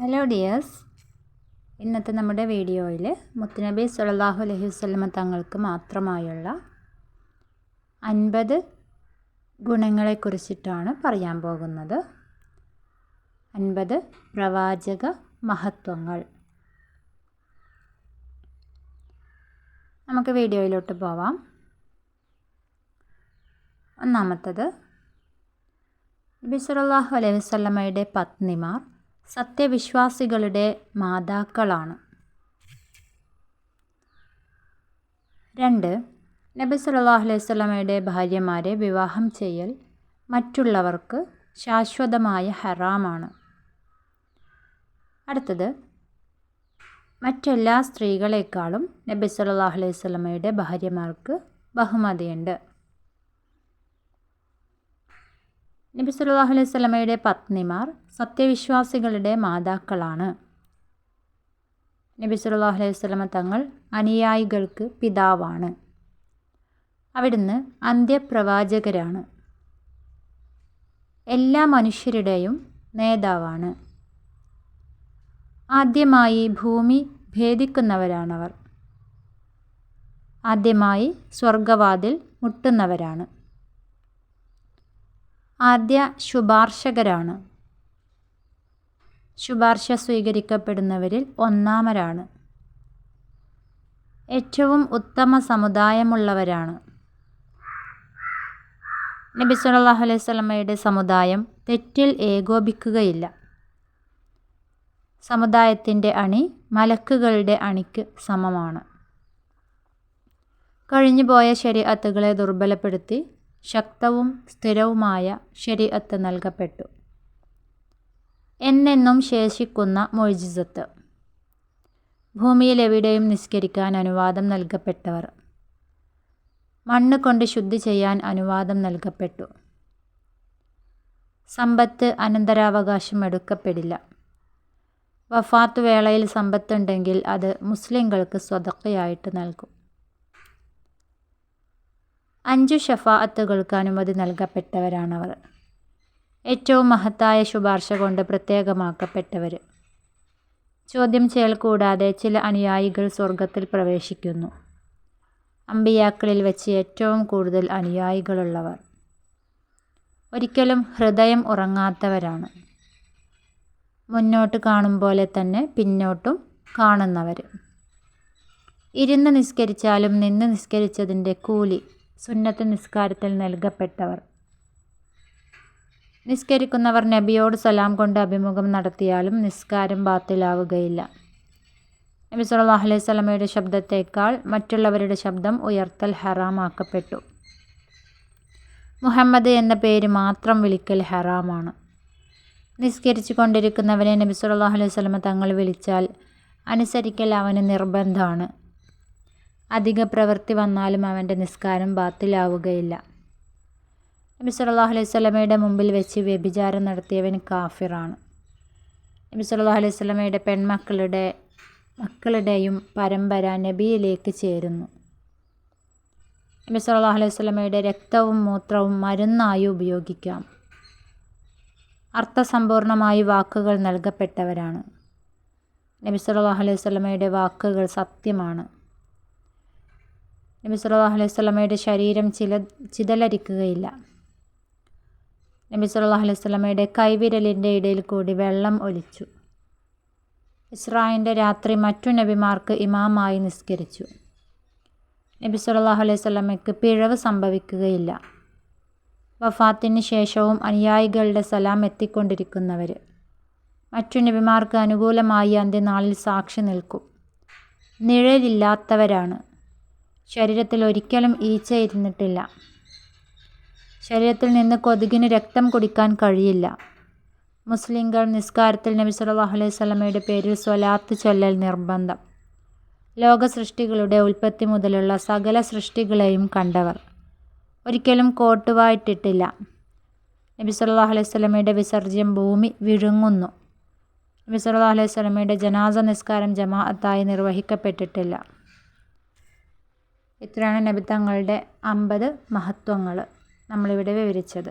Hello dears ഇന്നത്തെ നമ്മുടെ വീഡിയോയിൽ മുത്തുനബി സുലല്ലാഹു അലൈഹി വസല്ലമ തങ്ങൾക്ക് മാത്രമായുള്ള അൻപത് ഗുണങ്ങളെക്കുറിച്ചിട്ടാണ് പറയാൻ പോകുന്നത്. അൻപത് പ്രവാചക മഹത്വങ്ങൾ. നമുക്ക് വീഡിയോയിലോട്ട് പോവാം. ഒന്നാമത്തത് നബി സുലല്ലാഹു അലൈഹി വസല്ലമയുടെ പത്നിമാർ സത്യവിശ്വാസികളുടെ മാതാക്കളാണ്. രണ്ട് നബി സല്ലല്ലാഹു അലൈഹി വസല്ലമയുടെ ഭാര്യമാരെ വിവാഹം ചെയ്യൽ മറ്റുള്ളവർക്ക് ശാശ്വതമായ ഹറാമാണ്. അടുത്തത് മറ്റെല്ലാ സ്ത്രീകളെക്കാളും നബി സല്ലല്ലാഹു അലൈഹി സ്വലമയുടെ ഭാര്യമാർക്ക് ബഹുമതിയുണ്ട്. നബി സുല്ലാഹു അലൈഹി വസല്ലമയുടെ പത്നിമാർ സത്യവിശ്വാസികളുടെ മാതാക്കളാണ്. നബി സുല്ലാഹു അലൈഹി വസല്ലമ തങ്ങൾ അനുയായികൾക്ക് പിതാവാണ്. അവിടുന്ന് അന്ത്യപ്രവാചകരാണ്. എല്ലാ മനുഷ്യരുടെയും നേതാവാണ്. ആദ്യമായി ഭൂമി ഭേദിക്കുന്നവരാണവർ. ആദ്യമായി സ്വർഗവാതിൽ മുട്ടുന്നവരാണ്. ആദ്യ ശുപാർശകരാണ്. ശുപാർശ സ്വീകരിക്കപ്പെടുന്നവരിൽ ഒന്നാമരാണ്. ഏറ്റവും ഉത്തമ സമുദായമുള്ളവരാണ്. നബി സല്ലല്ലാഹു അലൈഹി സ്വലമയുടെ സമുദായം തെറ്റിൽ ഏകോപിക്കുകയില്ല. സമുദായത്തിന്റെ അണി മലക്കുകളുടെ അണിക്ക് സമമാണ്. കഴിഞ്ഞുപോയ ശരീഅത്തുകളെ ദുർബലപ്പെടുത്തി ശക്തവും സ്ഥിരവുമായ ശരീഅത്ത് നൽകപ്പെട്ടു. എന്നെന്നും ശേഷിക്കുന്ന മൊയ്ജിസത്ത്. ഭൂമിയിലെവിടെയും നിസ്കരിക്കാൻ അനുവാദം നൽകപ്പെട്ടവർ. മണ്ണ് കൊണ്ട് ശുദ്ധി ചെയ്യാൻ അനുവാദം നൽകപ്പെട്ടു. സമ്പത്ത് അനന്തരാവകാശം എടുക്കപ്പെടില്ല. വഫാത്ത് വേളയിൽ സമ്പത്തുണ്ടെങ്കിൽ അത് മുസ്ലിങ്ങൾക്ക് സ്വതക്കയായിട്ട് നൽകും. അഞ്ചു ഷഫാഅത്തുകൾക്ക് അനുമതി നൽകപ്പെട്ടവരാണവർ. ഏറ്റവും മഹത്തായ ശുപാർശ കൊണ്ട് പ്രത്യേകമാക്കപ്പെട്ടവർ. ചോദ്യം ചെയ്യൽ കൂടാതെ ചില അനുയായികൾ സ്വർഗത്തിൽ പ്രവേശിക്കുന്നു. അമ്പിയാക്കളിൽ വെച്ച് ഏറ്റവും കൂടുതൽ അനുയായികളുള്ളവർ. ഒരിക്കലും ഹൃദയം ഉറങ്ങാത്തവരാണ്. മുന്നോട്ട് കാണും പോലെ തന്നെ പിന്നോട്ടും കാണുന്നവർ. ഇരുന്ന് നിസ്കരിച്ചാലും നിന്ന് നിസ്കരിച്ചതിന്റെ കൂലി സുന്നത്ത് നിസ്കാരത്തിൽ നൽകപ്പെട്ടവർ. നിസ്കരിക്കുന്നവർ നബിയോട് സലാം കൊണ്ട് അഭിമുഖം നടത്തിയാലും നിസ്കാരം ബാത്തിലാവുകയില്ല. നബി സല്ലല്ലാഹു അലൈഹി സ്വലമയുടെ ശബ്ദത്തേക്കാൾ മറ്റുള്ളവരുടെ ശബ്ദം ഉയർത്തൽ ഹറാമാക്കപ്പെട്ടു. മുഹമ്മദ് എന്ന പേര് മാത്രം വിളിക്കൽ ഹറാമാണ്. നിസ്കരിച്ചു കൊണ്ടിരിക്കുന്നവനെ നബി സുല്ലാ അലൈഹി സ്വലമ തങ്ങൾ വിളിച്ചാൽ അനുസരിക്കൽ അവന് നിർബന്ധമാണ്. അധിക പ്രവൃത്തി വന്നാലും അവന്റെ നിസ്കാരം ബാത്തിലാവുകയില്ല. നബി സല്ലല്ലാഹു അലൈഹി സ്വലമയുടെ മുമ്പിൽ വെച്ച് വ്യഭിചാരം നടത്തിയവൻ കാഫിറാണ്. നബി സല്ലല്ലാഹു അലൈഹി സ്വലമയുടെ പെൺമക്കളുടെ മക്കളുടെയും പരമ്പര നബിയിലേക്ക് ചേരുന്നു. നബി സല്ലല്ലാഹു അലൈഹി സ്വലമയുടെ രക്തവും മൂത്രവും മരുന്നായി ഉപയോഗിക്കാം. അർത്ഥസമ്പൂർണമായി വാക്കുകൾ നൽകപ്പെട്ടവരാണ്. നബി സല്ലല്ലാഹു അലൈഹി സ്വലമയുടെ വാക്കുകൾ സത്യമാണ്. നബി സുല്ലാ അലൈഹി സ്വലമയുടെ ശരീരം ചില ചിതലരിക്കുകയില്ല. നബി സുല്ലാ അലൈഹി സ്വലമയുടെ കൈവിരലിന്റെ ഇടയിൽ കൂടി വെള്ളം ഒലിച്ചു. ഇസ്രായിന്റെ രാത്രി മറ്റു നബിമാർക്ക് ഇമാമായി നിസ്കരിച്ചു. നബി സല്ലല്ലാഹു അലൈഹി സ്വലമയ്ക്ക് പിഴവ് സംഭവിക്കുകയില്ല. വഫാത്തിന് ശേഷവും അനുയായികളുടെ സലാം എത്തിക്കൊണ്ടിരിക്കുന്നവർ മറ്റു നബിമാർക്ക് അനുകൂലമായി അന്ത്യനാളിൽ സാക്ഷി നിൽക്കും. നിഴലില്ലാത്തവരാണ്. ശരീരത്തിൽ ഒരിക്കലും ഈച്ച ഇരുന്നിട്ടില്ല ശരീരത്തിൽ നിന്ന് കൊതുകിന് രക്തം കുടിക്കാൻ കഴിയില്ല. മുസ്ലിംകൾ നിസ്കാരത്തിൽ നബി സല്ലല്ലാഹു അലൈഹി വസല്ലമയുടെ പേരിൽ സ്വലാത്ത് ചൊല്ലൽ നിർബന്ധം. ലോക സൃഷ്ടികളുടെ ഉൽപ്പത്തി മുതലുള്ള സകല സൃഷ്ടികളെയും കണ്ടവർ. ഒരിക്കലും കോട്ടുവായിട്ടിട്ടില്ല. നബി സല്ലല്ലാഹു അലൈഹി വസല്ലമയുടെ വിസർജ്യം ഭൂമി വിഴുങ്ങുന്നു. നബി സല്ലല്ലാഹു അലൈഹി സ്വലമയുടെ ജനാസ നിസ്കാരം ജമാഅത്തായി നിർവഹിക്കപ്പെട്ടിട്ടില്ല. ഇത്രയാണ് നബി തങ്ങളുടെ അമ്പത് മഹത്വങ്ങൾ നമ്മളിവിടെ വിവരിച്ചത്.